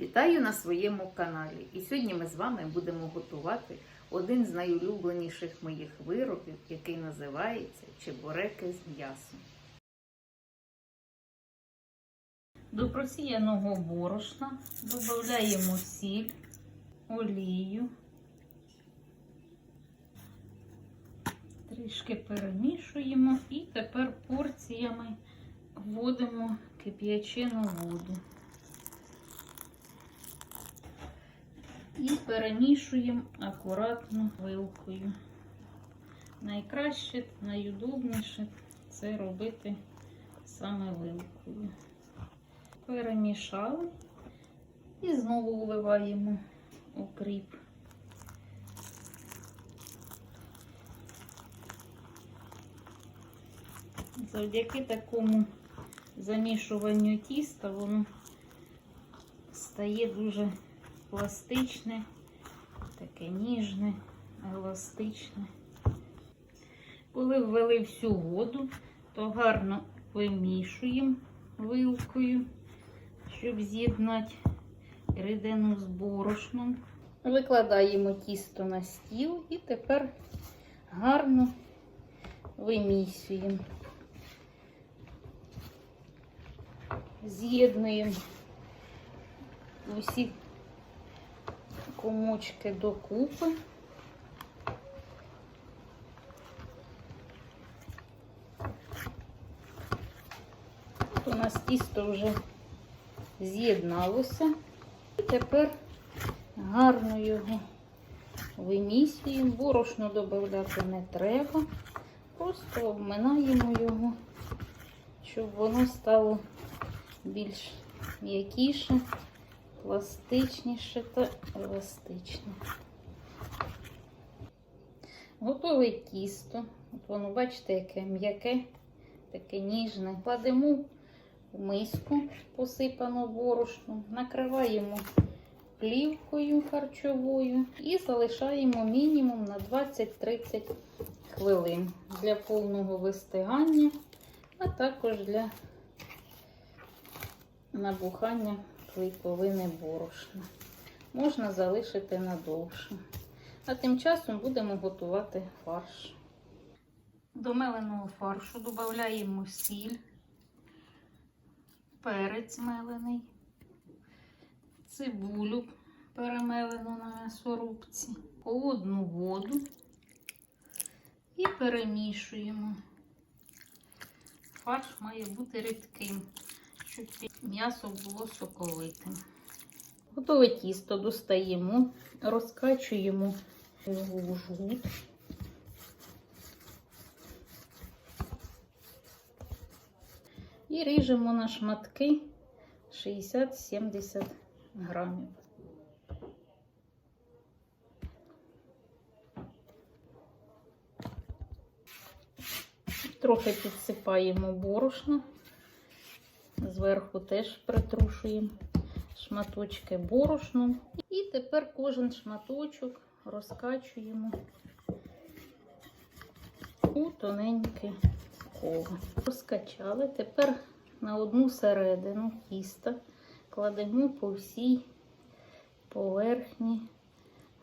Вітаю на своєму каналі. І сьогодні ми з вами будемо готувати один з найулюбленіших моїх виробів, який називається чебуреки з м'ясом. До просіяного борошна додаємо сіль, олію, трішки перемішуємо і тепер порціями вводимо кип'ячену воду. І перемішуємо акуратно вилкою. Найкраще, найудобніше це робити саме вилкою. Перемішали і знову вливаємо укріп. Завдяки такому замішуванню тіста воно стає дуже пластичне, таке ніжне, еластичне. Коли ввели всю воду, то гарно вимішуємо вилкою, щоб з'єднати рідину з борошном. Викладаємо тісто на стіл і тепер гарно вимісюємо. З'єднуємо усі комочки докупи. От у нас тісто вже з'єдналося. І тепер гарно його вимісюємо. Борошно додати не треба. Просто обминаємо його, щоб воно стало більш м'якіше пластичніше та еластичне. Готове тісто. От воно, бачите, яке м'яке, таке ніжне. Кладемо в миску, посипану борошном, накриваємо плівкою харчовою і залишаємо мінімум на 20-30 хвилин для повного вистигання, а також для набухання клейковини борошна. Можна залишити надовше. А тим часом будемо готувати фарш. До меленого фаршу додаємо сіль, перець мелений, цибулю перемелену на м'ясорубці, холодну воду і перемішуємо. Фарш має бути рідким щоб м'ясо було соковитим. Готове тісто достаємо, розкачуємо в жгут. І ріжемо на шматки 60-70 грамів. Трохи підсипаємо борошна. Зверху теж притрушуємо шматочки борошном. І тепер кожен шматочок розкачуємо у тоненьке коло. Розкачали. Тепер на одну середину тіста кладемо по всій поверхні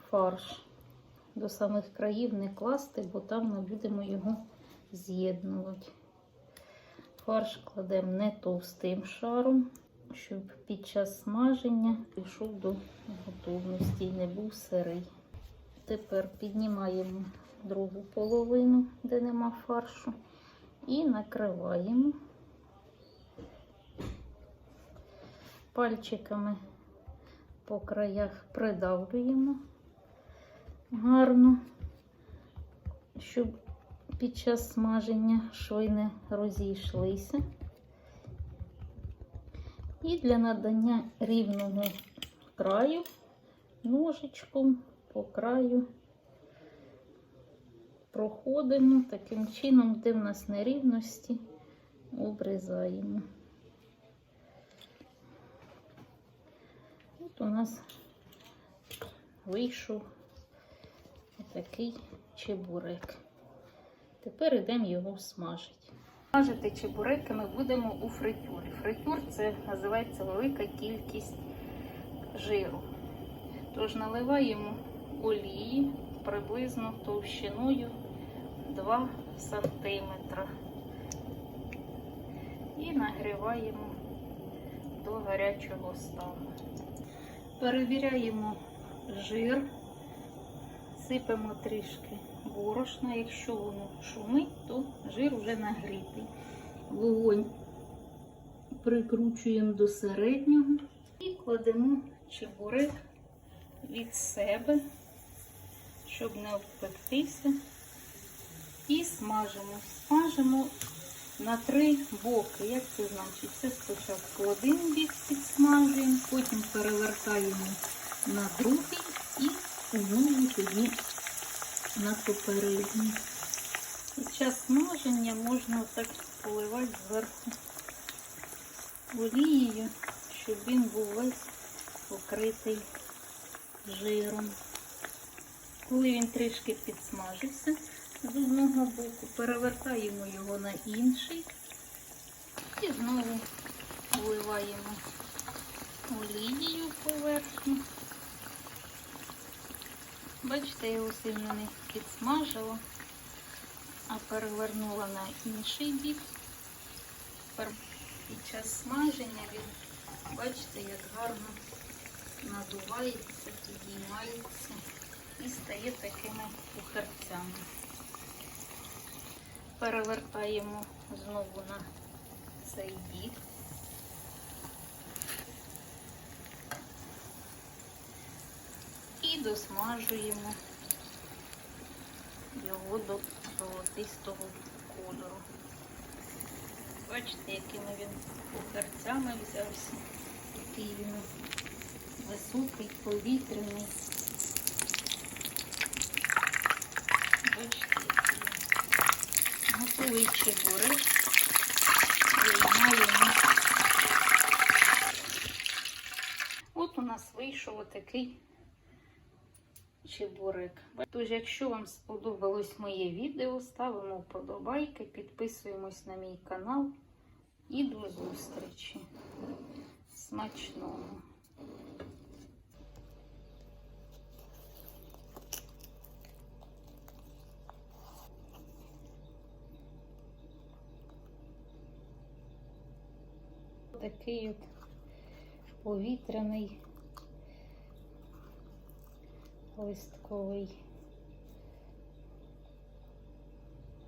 фарш. До самих країв не класти, бо там ми будемо його з'єднувати. Фарш кладемо не товстим шаром, щоб під час смаження пішов до готовності і не був сирий. Тепер піднімаємо другу половину, де нема фаршу, і накриваємо пальчиками по краях придавлюємо гарно, щоб під час смаження шви розійшлися. І для надання рівного краю ножичком по краю проходимо, таким чином, де в нас нерівності, обрізаємо. От у нас вийшов такий чебурек. Тепер йдемо його смажити. Смажити чебуреки ми будемо у фритюрі. Фритюр це називається велика кількість жиру. Тож наливаємо олії приблизно товщиною 2 см і нагріваємо до гарячого стану. Перевіряємо жир, сипемо трішки борошна. Якщо воно шумить, то жир вже нагрітий. Вогонь прикручуємо до середнього і кладемо чебурек від себе, щоб не обпектися. І смажимо. Смажимо на три боки. Як це значить? Це спочатку один бік підсмажуємо, потім перевертаємо на другий і знову тоді на попередній. Під час смаження можна так поливати зверху олією, щоб він був весь покритий жиром. Коли він трішки підсмажився з одного боку, перевертаємо його на інший і знову вливаємо олією поверхню. Бачите, я його сильно не підсмажила, а перевернула на інший бік. Тепер під час смаження він, бачите, як гарно надувається, підіймається і стає такими кухарцями. Перевертаємо знову на цей бік. І досмажуємо його до золотистого кольору. Бачите, якими він кухарцями взявся. Такий він високий, повітряний. Бачите, який. Готовий чебурек. Виймаємо. От у нас вийшов отакий чебурек. Тож, якщо вам сподобалось моє відео, ставимо вподобайки, підписуємось на мій канал і до зустрічі. Смачного! Такий от повітряний листковий